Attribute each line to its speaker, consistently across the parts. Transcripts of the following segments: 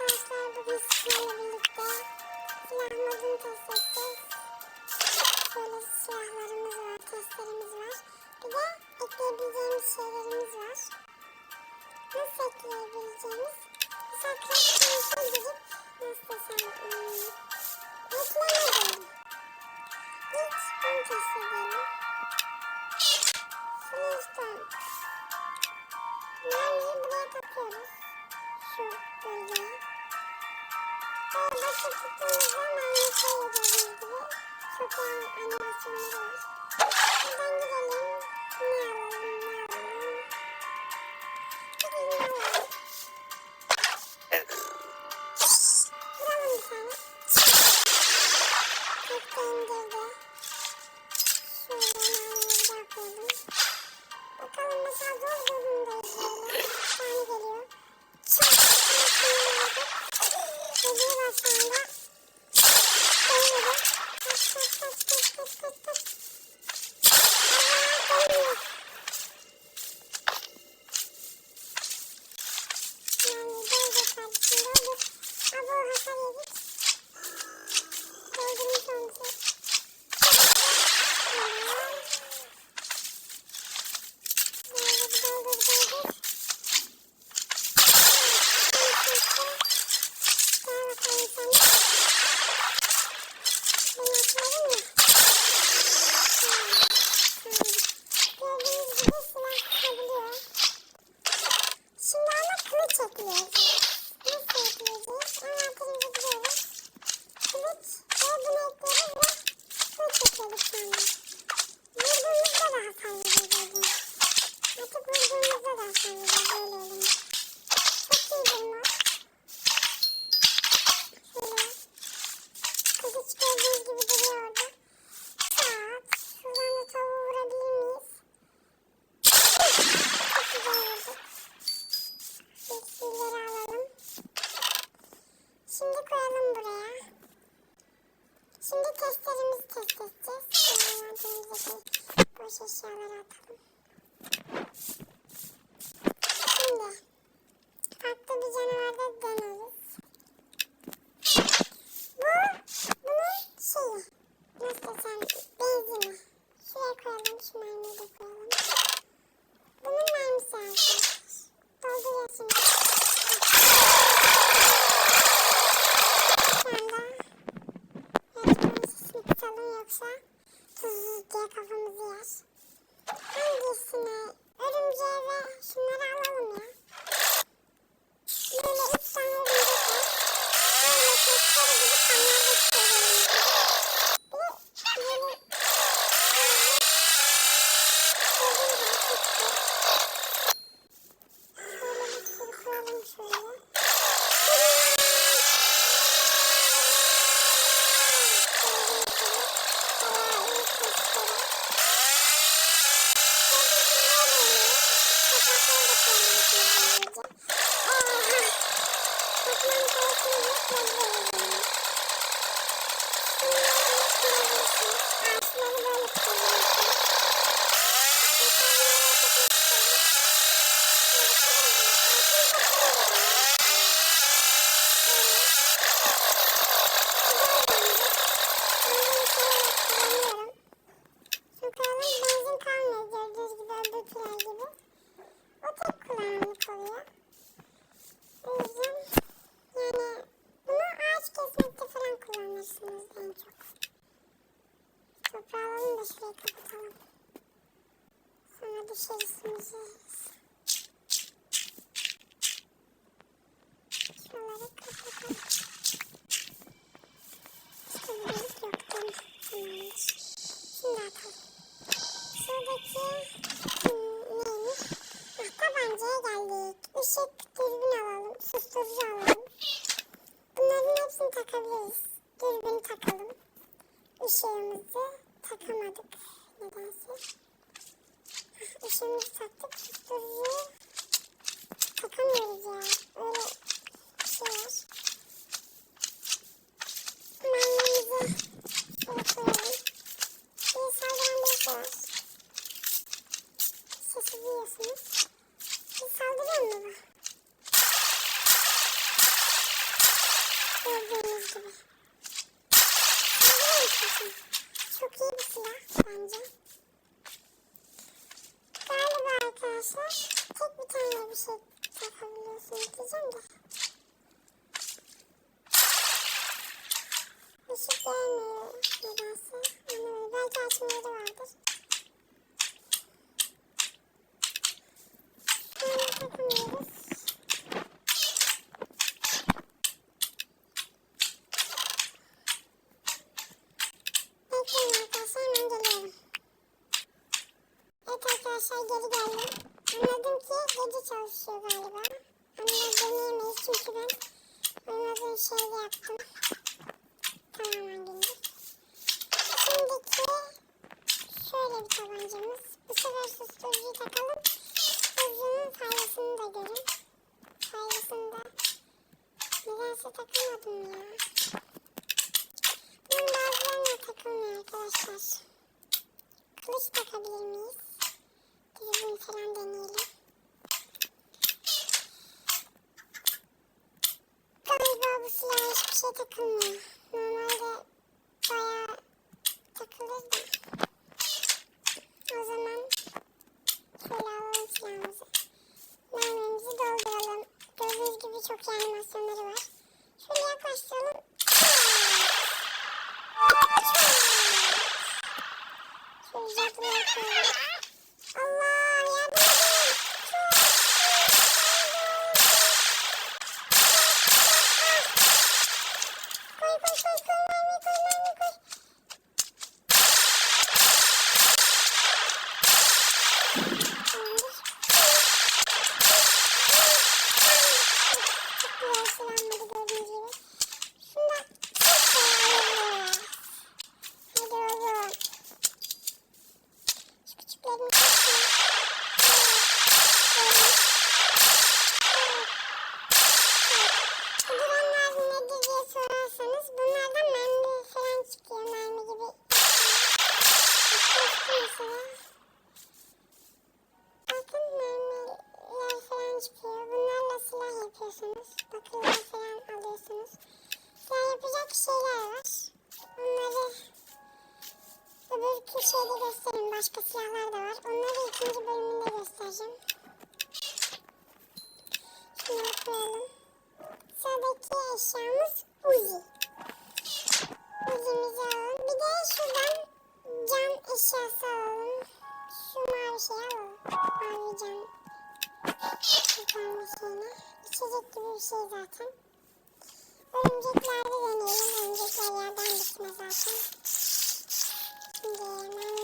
Speaker 1: arkadaşlar bugün sizinle birlikte silah modunu test edeceğiz. Şöyle silahlarımız var, testlerimiz var. Bir de ekleyebileceğimiz şeylerimiz var. Nasıl ekleyebileceğimiz? Mesela kıyafetimize girip nasıl desem hmm, eklemedim. İlk bunu test edelim. Şimdi işte mermiyi buraya takıyoruz. Çok animasyonları var. Buradan gidelim. sosyal atalım. one more. bir şey ışık, dürbün alalım, susturucu alalım. Bunların hepsini takabiliriz. Dürbünü takalım. Işığımızı takamadık nedense. Ah, Işığımızı taktık, susturucuyu takamıyoruz ya. Öyle bir. Şey çalışıyor galiba. Ama deneyemeyiz çünkü ben oynadığım şeyi yaptım. Tamamen gündüz. Şimdiki şöyle bir tabancamız. Bu sefer susturucuyu takalım. Susturucunun faydasını da görün. Faydasını da nedense takamadım ya. Bunun bazılarına takılmıyor arkadaşlar. Kılıç takabilir miyiz? Düzgün falan deneyelim. Galiba bu silaha hiçbir şey takılmıyor. Normalde bayağı takılır. O zaman şöyle alalım silahımızı. Mermimizi dolduralım. Gördüğünüz gibi çok iyi animasyonları var. Şöyle yaklaştıralım. Şöyle uzaklığa yapıyorsunuz. Bakırlar falan alıyorsunuz. Silah yapacak şeyler var. Onları öbür şeyde göstereyim. Başka silahlar da var. Onları ikinci bölümünde göstereceğim. Şunları koyalım. Sıradaki eşyamız Uzi. Uzi'mizi alalım. Bir de şuradan cam eşyası alalım. Şu mavi şeyi alalım. Mavi cam şeyini. İçecek gibi bir şey zaten. Örümceklerde deneyelim. Örümcekler yerden bitme zaten. Şimdi mermimizi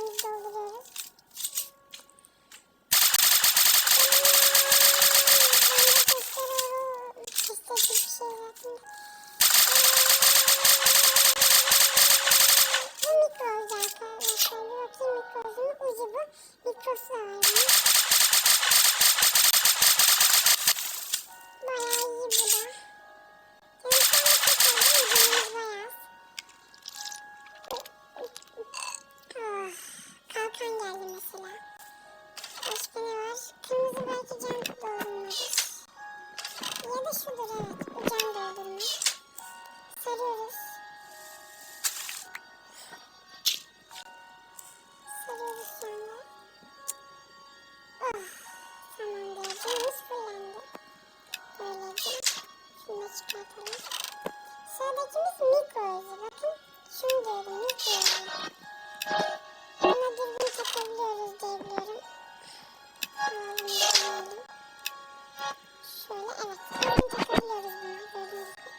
Speaker 1: evet. Dürbün takabiliyoruz buna. Gördüğünüz gibi.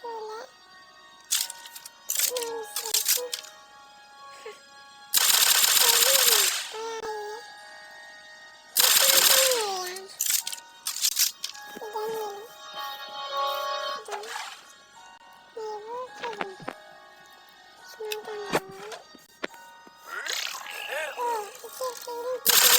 Speaker 1: Şöyle. Mermisi olsun. Hah. Gördünüz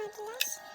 Speaker 1: makyaj.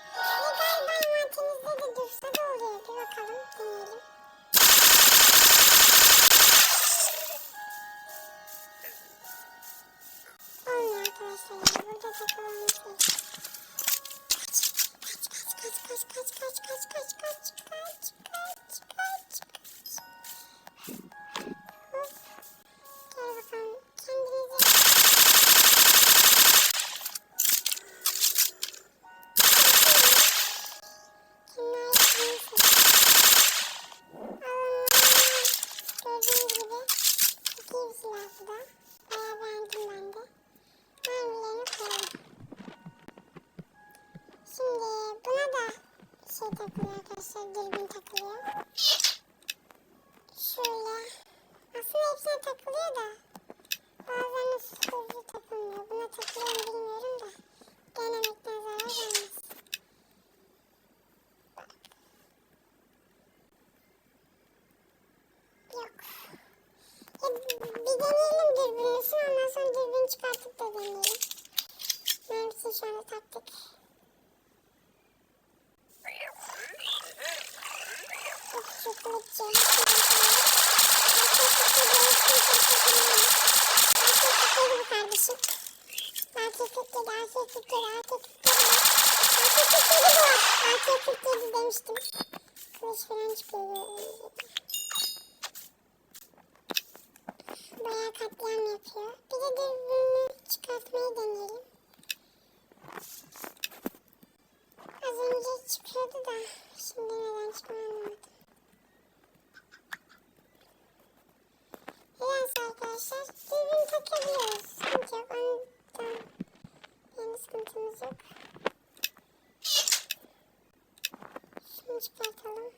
Speaker 1: Dürbün takılıyor. Şöyle. Aslında hepsine takılıyor da. Bazılarına susturucu takılmıyor. Buna takılıyor mu bilmiyorum da. Denemekten zarar gelmez. Bak. Yok. Ya, bir deneyelim dürbünüsü. Ondan sonra dürbün çıkartıp da deneyelim. Mermisini şu anda taktık. Of çok kılıççı. bu kardeşim. AK-47, AK-47, AK-47. AK-47 bu. AK-47 demiştim. Kılıç falan çıkıyor. Bayağı katliam yapıyor. Bir de dürbünü çıkartmayı deneyelim. Az önce çıkıyordu da şimdi neden çıkmıyor anlamadım. Neyse arkadaşlar dürbün takabiliyoruz. Sıkıntı yok. Ondan yani sıkıntımız yok. Şunu çıkartalım.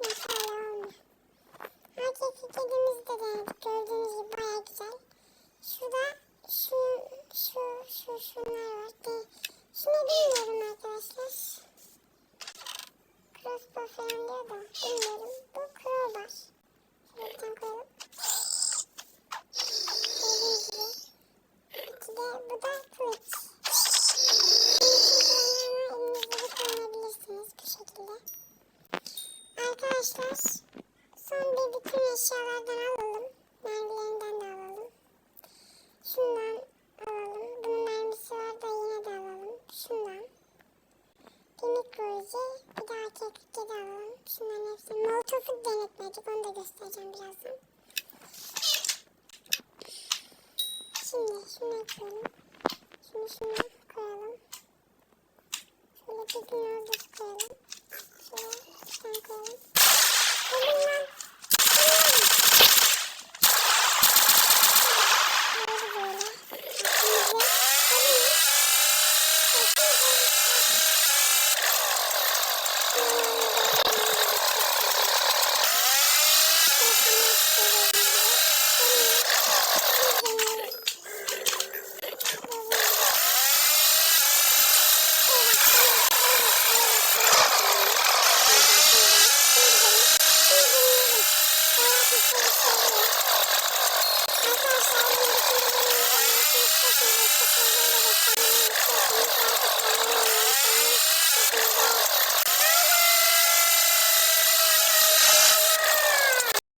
Speaker 1: Neyse hala olmuyor. Erkek kedimizi de denedik. Gördüğünüz gibi baya güzel. Şurada şu, şu, şu, şunlar var. De, şunu bilmiyorum arkadaşlar. Crossbow falan diyor da bilmiyorum. Bu crowbar. Şöyle bir tane koyalım. Gördüğünüz gibi. İki de bu da kılıç. Elinizde de kullanabilirsiniz bu şekilde. Arkadaşlar son bir bütün eşyalardan alalım. Mermilerinden de alalım. Şundan alalım. Bunun mermisi var da yine de alalım. Şundan. Bir mikroizi, bir de AK-47 alalım. Şunların hepsini. Molotof'u denetmedik. Onu da göstereceğim birazdan. Şimdi şunu yapalım. Şunu şuna koyalım. Şöyle bir gün orada koyalım. Şöyle bir tane koyalım. Gelin